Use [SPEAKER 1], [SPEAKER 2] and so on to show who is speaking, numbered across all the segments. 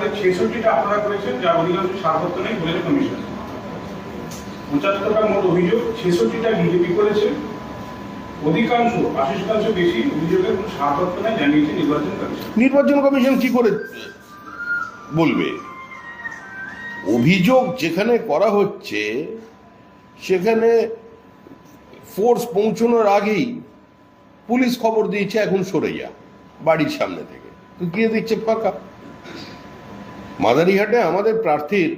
[SPEAKER 1] মধ্যে ছেষট্টিটা আপনারা করেছেন যার অধিকাংশ কমিশন পঁচাত্তরটা মোট অভিযোগ ছেষট্টিটা বিজেপি করেছে। অধিকাংশ আশি শতাংশ বেশি অভিযোগের কোনো নেই জানিয়েছে নির্বাচন কমিশন
[SPEAKER 2] নির্বাচন কমিশন কি করে? বলবে। অভিযোগ যেখানে করা হচ্ছে সেখানে ফোর্স পৌঁছানোর আগেই পুলিশ খবর দিয়েছে এখন সরে যা বাড়ির সামনে থেকে। তো গিয়ে দেখছে ফাঁকা? মাদারিহাটে আমাদের প্রার্থীর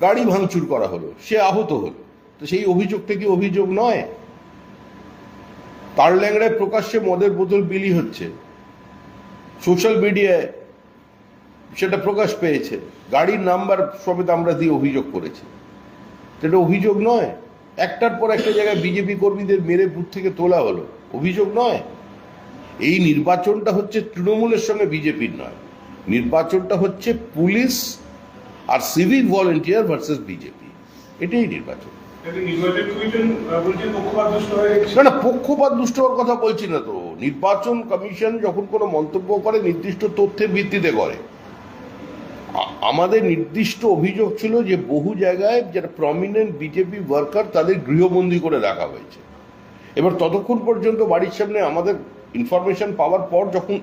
[SPEAKER 2] গাড়ি ভাঙচুর করা হলো, সে আহত হলো। তো সেই অভিযোগ থেকে অভিযোগ নয়? তার ল্যাংড়ায় প্রকাশ্যে মদের বোতল বিলি হচ্ছে। সোশ্যাল মিডিয়ায় সেটা প্রকাশ পেয়েছে। গাড়ির নাম্বার সমেত আমরা দিয়ে অভিযোগ করেছি। সেটা অভিযোগ নয়। একটার পর একটা জায়গায় বিজেপি কর্মীদের মেরে বুথ থেকে তোলা হলো। অভিযোগ নয়। এই নির্বাচনটা হচ্ছে তৃণমূলের সঙ্গে বিজেপির নয়। নির্বাচনটা হচ্ছে পুলিশ আর সিভিক ভলেন্টিয়ার ভার্সেস বিজেপি। এটাই নির্বাচন। না না পক্ষপাত দুষ্ট হওয়ার কথা বলছি না তো। নির্বাচন কমিশন যখন কোনো মন্তব্য করে নির্দিষ্ট তথ্যের ভিত্তিতে করে। আমাদের নির্দিষ্ট অভিযোগ ছিল যে বহু জায়গায় যারা প্রমিনেন্ট বিজেপি ওয়ার্কার তাদের গৃহবন্দী করে রাখা হয়েছে। এবার ততক্ষণ পর্যন্ত বাড়ির সামনে আমাদের ইনফরমেশন পাওয়ার পর যখন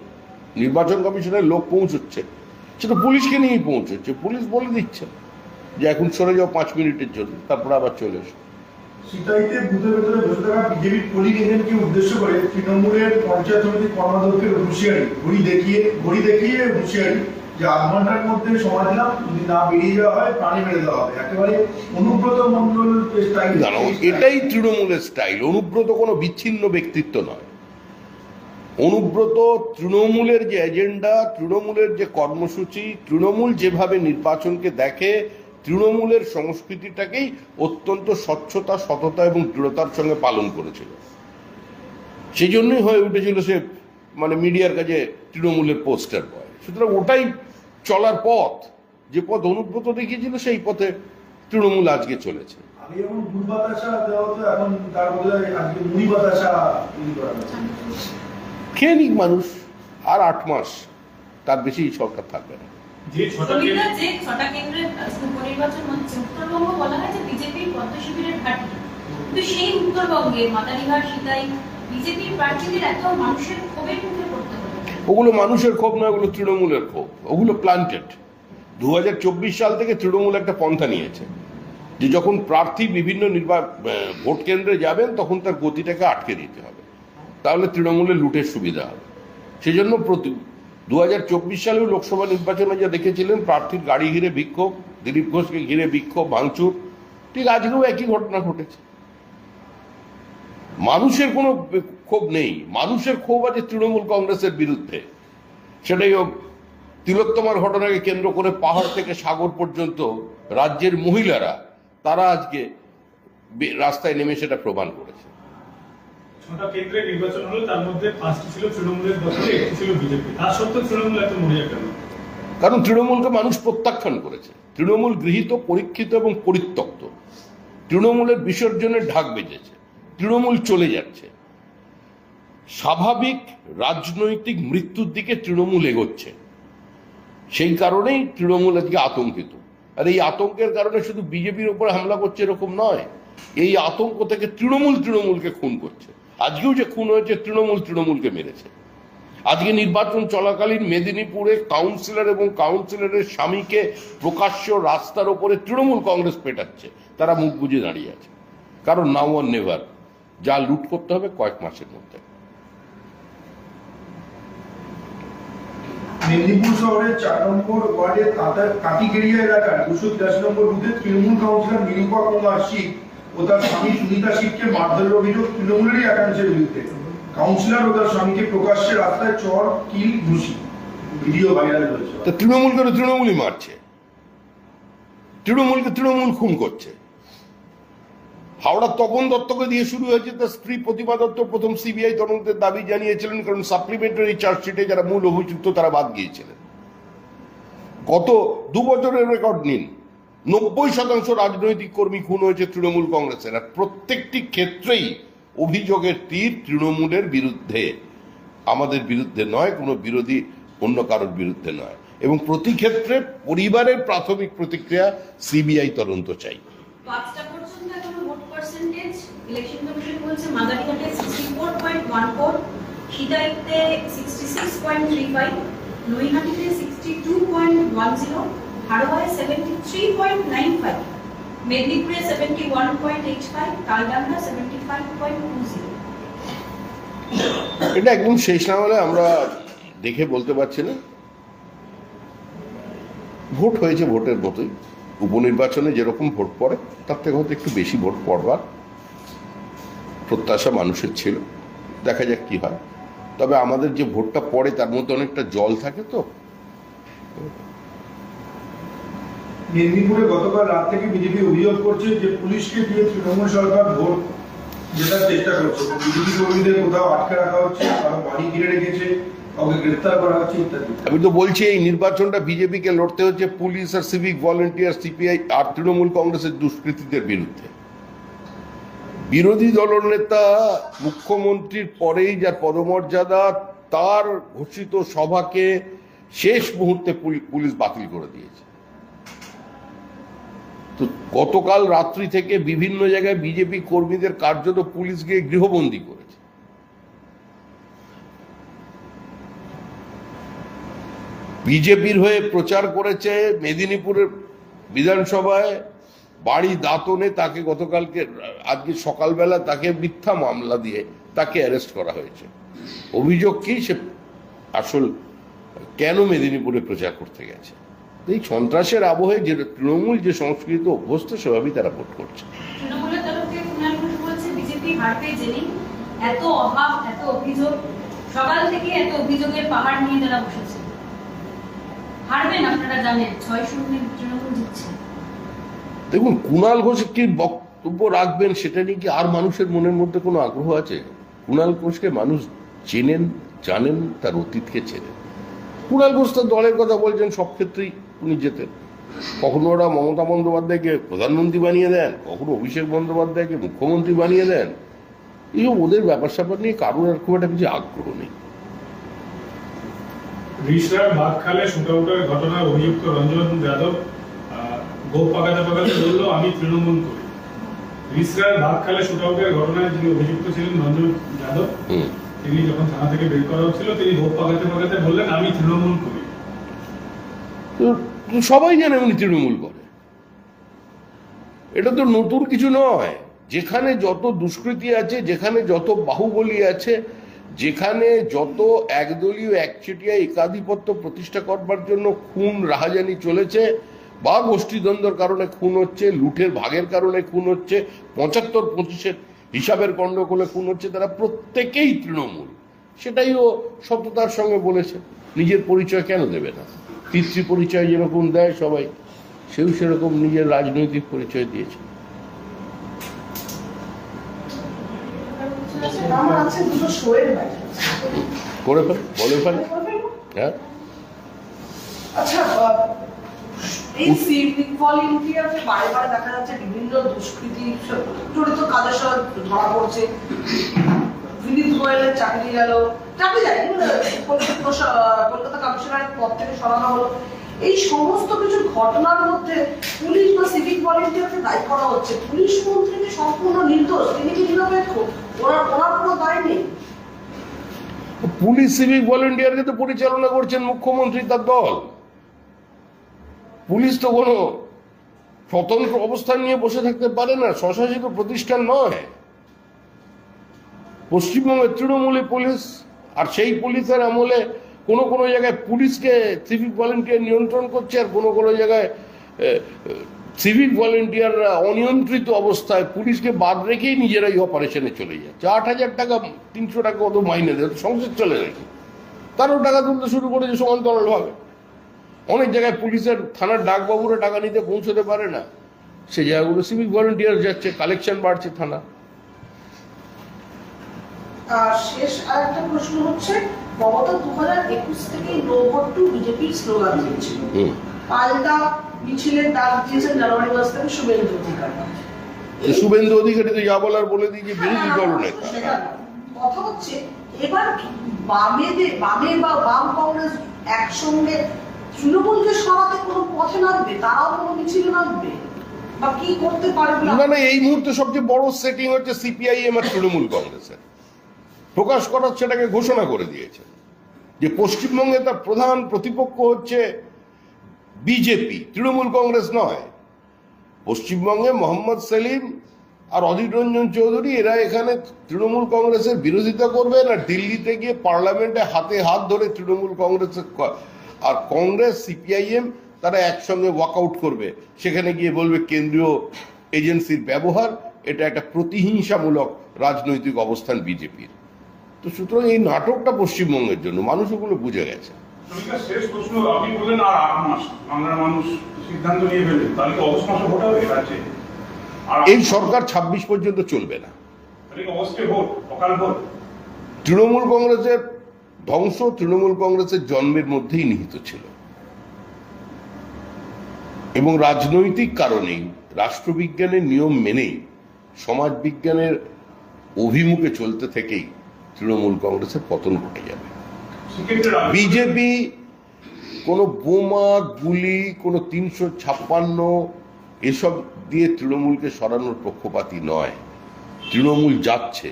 [SPEAKER 2] নির্বাচন কমিশনের লোক পৌঁছচ্ছে। সেটা পুলিশকে নিয়েই পৌঁছচ্ছে। পুলিশ বলে দিচ্ছে যে এখন সরে যাও পাঁচ মিনিটের জন্য তারপর আবার চলে এসো।
[SPEAKER 3] সিতাইতে বুথের ভেতরে বসে থাকা বিজেপির পোলিং এজেন্টকে উদ্দেশ্য করে তৃণমূলের পঞ্চায়েত সমিতির কর্মাধ্যক্ষের হুঁশিয়ারি ঘড়ি দেখিয়ে ঘড়ি দেখিয়ে হুঁশিয়ারি যে আধ ঘণ্টার মধ্যে সময় দিলাম যদি না বেরিয়ে যাওয়া হয় প্রাণী মেরে দেওয়া হবে। একেবারে অনুব্রত মন্ডল স্টাইল
[SPEAKER 2] এটাই তৃণমূলের স্টাইল অনুব্রত কোনো বিচ্ছিন্ন ব্যক্তিত্ব নয়। অনুব্রত তৃণমূলের যে এজেন্ডা, তৃণমূলের যে কর্মসূচি, তৃণমূল যেভাবে নির্বাচনকে দেখে, তৃণমূলের সংস্কৃতিটাকেই অত্যন্ত স্বচ্ছতা, সততা এবং দৃঢ়তার সঙ্গে পালন করেছিল। সেই জন্যই হয়ে উঠেছিল সে মানে মিডিয়ার কাছে তৃণমূলের পোস্টার বয়। সুতরাং ওটাই চলার পথ। যে পথ অনুব্রত দেখিয়েছিল, সেই পথে তৃণমূল আজকে চলেছে।
[SPEAKER 3] এখন
[SPEAKER 2] খেয়ে নিক মানুষ আর আট মাস তার বেশি সরকার থাকবে না।
[SPEAKER 1] যে ছটা
[SPEAKER 4] সুবিধা
[SPEAKER 1] কেন্দ্র-
[SPEAKER 4] যে ছটা কেন্দ্রের উপনির্বাচন হচ্ছে উত্তরবঙ্গ বলা হয় যে বিজেপির পদ্ম শিবিরের ঘাঁটি। কিন্তু সেই উত্তরবঙ্গে মাদারিহাট সিতাই বিজেপির প্রার্থীদের এত মানুষের ক্ষোভের মুখে পড়তে
[SPEAKER 2] ওগুলো মানুষের ক্ষোভ নয় ওগুলো তৃণমূলের ক্ষোভ। ওগুলো প্লান্টেড দু হাজার চব্বিশ সাল থেকে তৃণমূল একটা পন্থা নিয়েছে যে যখন প্রার্থী বিভিন্ন নির্বা আহ, ভোট কেন্দ্রে যাবেন তখন তার গতিটাকে আটকে দিতে হবে। তাহলে তৃণমূলের লুটের সুবিধা হবে। সেজন্য প্রতি দু হাজার চব্বিশ সালেও লোকসভা নির্বাচনে যা দেখেছিলেন, প্রার্থীর গাড়ি ঘিরে বিক্ষোভ, দিলীপ ঘোষকে ঘিরে বিক্ষোভ, ভাঙচুর, ঠিক আজকেও একই ঘটনা ঘটেছে। মানুষের কোনো ক্ষোভ নেই। মানুষের ক্ষোভ আছে তৃণমূল কংগ্রেসের বিরুদ্ধে। সেটাই তিলোত্তমার ঘটনাকে কেন্দ্র করে পাহাড় থেকে সাগর পর্যন্ত রাজ্যের মহিলারা, তারা আজকে রাস্তায় নেমে সেটা প্রমাণ করেছে
[SPEAKER 5] ছটা কেন্দ্রে নির্বাচন হলো, তার মধ্যে পাঁচটি ছিল তৃণমূলের দখলে, একটি ছিল বিজেপি। তার সত্ত্বেও তৃণমূল এত মরিয়া কেন
[SPEAKER 2] কারণ তৃণমূলকে মানুষ প্রত্যাখ্যান করেছে। তৃণমূল গৃহীত, পরীক্ষিত এবং পরিত্যক্ত। তৃণমূলের বিসর্জনের ঢাক বেজেছে। তৃণমূল চলে যাচ্ছে। স্বাভাবিক রাজনৈতিক মৃত্যুর দিকে তৃণমূল এগোচ্ছে। সেই কারণেই তৃণমূল আজকে আতঙ্কিত। আর এই আতঙ্কের কারণে শুধু বিজেপির উপর হামলা করছে এরকম নয়, এই আতঙ্ক থেকে তৃণমূল তৃণমূলকে খুন করছে। আজকেও যে খুন হয়েছে, তৃণমূল তৃণমূলকে মেরেছে। আজকে নির্বাচন চলাকালীন মেদিনীপুরে কাউন্সিলর এবং কাউন্সিলরের স্বামীকে প্রকাশ্য রাস্তার ওপরে তৃণমূল কংগ্রেস পেটাচ্ছে। তারা মুখ বুঝে দাঁড়িয়ে আছে। কারণ নাও আর নেভার যা লুট করতে হবে কয়েক মাসের মধ্যে।
[SPEAKER 3] মেদিনীপুর শহরের চার নম্বর ওয়ার্ডের কাটা- কাটিগেড়িয়া এলাকার দুশো নম্বর তৃণমূল কাউন্সিলর নিরূপা কুমার ও তার স্বামী সুনিতা শিবকে মারধরের অভিযোগ তৃণমূলেরই একাংশের বিরুদ্ধে। কাউন্সিলর ও তার স্বামীকে প্রকাশ্যে রাস্তায় চর, কিল, ঘুষি। ভিডিও ভাইরাল হয়েছে।
[SPEAKER 2] তা তৃণমূলকে তো তৃণমূলই মারছে? তৃণমূলকে তৃণমূল খুন করছে। হাওড়ার তপন দত্তকে দিয়ে শুরু হয়েছে তার স্ত্রী প্রতিমা দত্ত। প্রথম সিবিআই তদন্তের দাবি জানিয়েছিলেন, কারণ সাপ্লিমেন্টারি চার্জশিটে যারা মূল অভিযুক্ত, তারা বাদ গিয়েছিলেন। গত দু বছরের রেকর্ড নিন। নব্বই শতাংশ রাজনৈতিক কর্মী খুন হয়েছে তৃণমূল কংগ্রেসের। আর প্রত্যেকটি ক্ষেত্রেই অভিযোগের তীর তৃণমূলের বিরুদ্ধে। আমাদের বিরুদ্ধে নয়, কোনো বিরোধী অন্য কারোর বিরুদ্ধে নয়। এবং প্রতি ক্ষেত্রে পরিবারের প্রাথমিক প্রতিক্রিয়া সিবিআই তদন্ত চাই।
[SPEAKER 4] Sixty six point three five নৈহাটিতে sixty two point one zero হাড়োয়ায় seventy three point nine five মেদিনীপুরে seventy one point eight five Taldanga seventy five point two zero
[SPEAKER 2] এটা একদম শেষ না হলে আমরা দেখে বলতে পারছি না। ভোট হয়েছে ভোটের মতোই। উপনির্বাচনে যেরকম ভোট পড়ে, তার থেকে হয়তো একটু বেশি ভোট পড়বার প্রত্যাশা মানুষের ছিল। দেখা যাক কি হয়। তবে আমাদের যে ভোটটা পড়ে, তার মধ্যে অনেকটা জল থাকে তো।
[SPEAKER 3] মেদিনীপুরে গতকাল রাত থেকে বিজেপি অভিযোগ করছে যে পুলিশকে দিয়ে তৃণমূল সরকার ভোট জেতার চেষ্টা করছে। বিজেপি কর্মীদের কোথাও আটকে রাখা হচ্ছে, কারও বাড়ি ঘিরে রেখেছে
[SPEAKER 2] আমি তো বলছি, এই নির্বাচনটা বিজেপিকে লড়তে হচ্ছে পুলিশ আর সিভিক ভলেন্টিয়ার, সিপিআই আর তৃণমূল কংগ্রেসের দুষ্কৃতীদের বিরুদ্ধে। বিরোধী দলনেতা মুখ্যমন্ত্রীর পরেই যার পদমর্যাদা, তার ঘোষিত সভাকে শেষ মুহূর্তে পুলিশ বাতিল করে দিয়েছে। তো গতকাল রাত্রি থেকে বিভিন্ন জায়গায় বিজেপি কর্মীদের কার্যত পুলিশ গিয়ে গৃহবন্দী করেছে। বিজেপির হয়ে প্রচার করেছে মেদিনীপুরের বিধানসভায় বাড়ি দাঁতনে তাকে গতকালকে, আজকে সকালবেলা তাকে মিথ্যা মামলা দিয়ে তাকে অ্যারেস্ট করা হয়েছে। অভিযোগ কি? সে আসল কেন মেদিনীপুরে প্রচার করতে গেছে? এই সন্ত্রাসের আবহে যে তৃণমূল যে সংস্কৃত অভ্যস্ত সেভাবেই তারা ভোট করছে।
[SPEAKER 4] তৃণমূলের তরফ থেকে কুণাল ঘোষ বলছে বিজেপি হারতে জেনেই এত অভাব এত অভিযোগ সকাল থেকে এত অভিযোগের পাহাড় নিয়ে তারা বসেছে। হারবেন আপনারা জানেন ছয় শূন্য তৃণমূল জিতছে।
[SPEAKER 2] দেখুন কুণাল ঘোষ কি বক্তব্য রাখবেন সেটা নিয়ে কি আর মানুষের মনের মধ্যে কোনো আগ্রহ আছে? কুণাল ঘোষকে মানুষ চেনেন জানেন তার অতীতকে চেনেন। কুণাল ঘোষ তার দলের কথা বলছেন সব ক্ষেত্রেই উনি যেতেন। কখনো ওরা মমতা বন্দ্যোপাধ্যায়কে প্রধানমন্ত্রী বানিয়ে দেন কখনো অভিষেক বন্দ্যোপাধ্যায়কে মুখ্যমন্ত্রী বানিয়ে দেন। এইসব ওদের ব্যাপার স্যাপার নিয়ে কারোর আর খুব একটা কিছু আগ্রহ নেই।
[SPEAKER 5] রিসরার বাঘখালে শুটআউটের ঘটনায় অভিযুক্ত রঞ্জন যাদব গোপ পাকাতে পাকাতে বলল আমি তৃণমূল করি। রিসরার বাঘখালে শুটআউটের ঘটনায় যিনি অভিযুক্ত ছিলেন রঞ্জন যাদব তিনি যখন থানা থেকে বের করা হচ্ছিল তিনি গোপ পাকাতে পাকাতে বললেন, আমি তৃণমূল করি।
[SPEAKER 2] সবাই জানে উনি তৃণমূল করে। এটা তো নতুন কিছু নয়। যেখানে যত দুষ্কৃতি আছে, যেখানে যত বাহুবলী আছে, যেখানে যত একদলীয়, একচেটিয়া, একাধিপত্য প্রতিষ্ঠা করবার জন্য খুন, রাহাজানি চলেছে, বা গোষ্ঠীদ্বন্দ্বর কারণে খুন হচ্ছে, লুটের ভাগের কারণে খুন হচ্ছে, পঁচাত্তর পঁচিশের হিসাবের গণ্ডগোলে খুন হচ্ছে তারা প্রত্যেকেই তৃণমূল। সেটাই ও সততার সঙ্গে বলেছে। নিজের পরিচয় কেন দেবে না? পিতৃ পরিচয় যেরকম দেয় সবাই, সেও সেরকম নিজের রাজনৈতিক পরিচয় দিয়েছে। করে ফেল, বলে ফেল। হ্যাঁ?
[SPEAKER 6] আচ্ছা এই সিভিক দেখা যাচ্ছে বিভিন্ন দুষ্কৃতি কাজের সঙ্গে ধরা পড়ছে। গোয়েলের চাকরি কলকাতা পদ থেকে সরানো হলো। এই সমস্ত কিছু ঘটনার মধ্যে পুলিশ বা সিভিক ভলেন্টিয়ারকে দায়ী করা হচ্ছে। পুলিশ মন্ত্রী সম্পূর্ণ নির্দোষ। তিনি কি নিরপেক্ষ ওনার ওনার কোনো দায় নেই?
[SPEAKER 2] পুলিশ সিভিক ভলেন্টিয়ারকে তো পরিচালনা করছেন মুখ্যমন্ত্রী তার দল। পুলিশ তো কোনো স্বতন্ত্র অবস্থান নিয়ে বসে থাকতে পারে না, স্বশাসিত প্রতিষ্ঠান নয়। পশ্চিমবঙ্গের তৃণমূলী পুলিশ, আর সেই পুলিশের আমলে কোনো কোনো জায়গায় পুলিশকে সিভিক ভলেন্টিয়ার নিয়ন্ত্রণ করছে, আর কোনো কোনো জায়গায় সিভিক ভলেন্টিয়াররা অনিয়ন্ত্রিত অবস্থায় পুলিশকে বাদ রেখেই নিজেরাই অপারেশনে চলে যাচ্ছে। আট হাজার টাকা, তিনশো টাকা কত মাইনে দেয়, সংসার চলে নাকি? তারও টাকা তুলতে শুরু করেছে সমান্তরালভাবে। অনেক জায়গায় পুলিশের থানার ডাকবাবুরা টাকা নিতে পৌঁছতে পারে না। সে জায়গাগুলো সিভিক ভলেন্টিয়ার যাচ্ছে কালেকশন বাড়ছে থানা।
[SPEAKER 6] শেষ আর একটা প্রশ্ন হচ্ছে মমতা দু হাজার একুশ থেকে নো ভোট টু বিজেপির স্লোগান দিয়েছিল পাল্টা মিছিলের ডাক দিয়েছেন জানুয়ারি মাস থেকে শুভেন্দু অধিকারী।
[SPEAKER 2] শুভেন্দু অধিকারী তো যা বলার বলে বিরোধী
[SPEAKER 6] কথা হচ্ছে এবার কি বামেদের বামে বা বাম কংগ্রেস একসঙ্গে তৃণমূলকে সরাতে কোনো পথে নামবে? তারাও কোনো মিছিলে নামবে?
[SPEAKER 2] না? না এই মুহূর্তে সবচেয়ে বড় সেটিং হচ্ছে সিপিআইএম আর তৃণমূল কংগ্রেসের। প্রকাশ করার সেটাকে ঘোষণা করে দিয়েছে যে পশ্চিমবঙ্গে তার প্রধান প্রতিপক্ষ হচ্ছে বিজেপি, তৃণমূল কংগ্রেস নয়। পশ্চিমবঙ্গে মোহাম্মদ সেলিম আর অধীর রঞ্জন চৌধুরী, এরা এখানে তৃণমূল কংগ্রেসের বিরোধিতা করবেন আর দিল্লিতে গিয়ে পার্লামেন্টে হাতে হাত ধরে তৃণমূল কংগ্রেসের আর কংগ্রেস সিপিআইএম তারা একসঙ্গে ওয়াকআউট করবে। সেখানে গিয়ে বলবে কেন্দ্রীয় এজেন্সির ব্যবহার এটা একটা প্রতিহিংসামূলক রাজনৈতিক অবস্থান বিজেপির। তো সুতরাং এই নাটকটা পশ্চিমবঙ্গের জন্য মানুষ ওগুলো বুঝে গেছে।
[SPEAKER 1] শেষ প্রশ্ন আপনি বললেন আর আট মাস বাংলার মানুষ সিদ্ধান্ত নিয়ে ফেলবে। তাহলে অগস্ট মাসে ভোট হবে রাজ্যে?
[SPEAKER 2] এই সরকার ছাব্বিশ পর্যন্ত চলবে না। তৃণমূল কংগ্রেসের ধ্বংস তৃণমূল কংগ্রেসের জন্মের মধ্যেই নিহিত ছিল। এবং রাজনৈতিক কারণেই রাষ্ট্রবিজ্ঞানের নিয়ম মেনেই সমাজবিজ্ঞানের অভিমুখে চলতে থেকেই তৃণমূল কংগ্রেসের পতন ঘটে যাবে। বিজেপি কোনো বোমা গুলি কোনো তিনশো ছাপ্পান্ন এসব দিয়ে তৃণমূলকে সরানোর পক্ষপাতী নয়। তৃণমূল যাচ্ছে।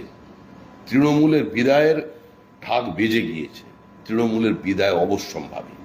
[SPEAKER 2] তৃণমূলের বিদায়ের ঢাক বেজে গিয়েছে। তৃণমূলের বিদায় অবশ্যম্ভাবী।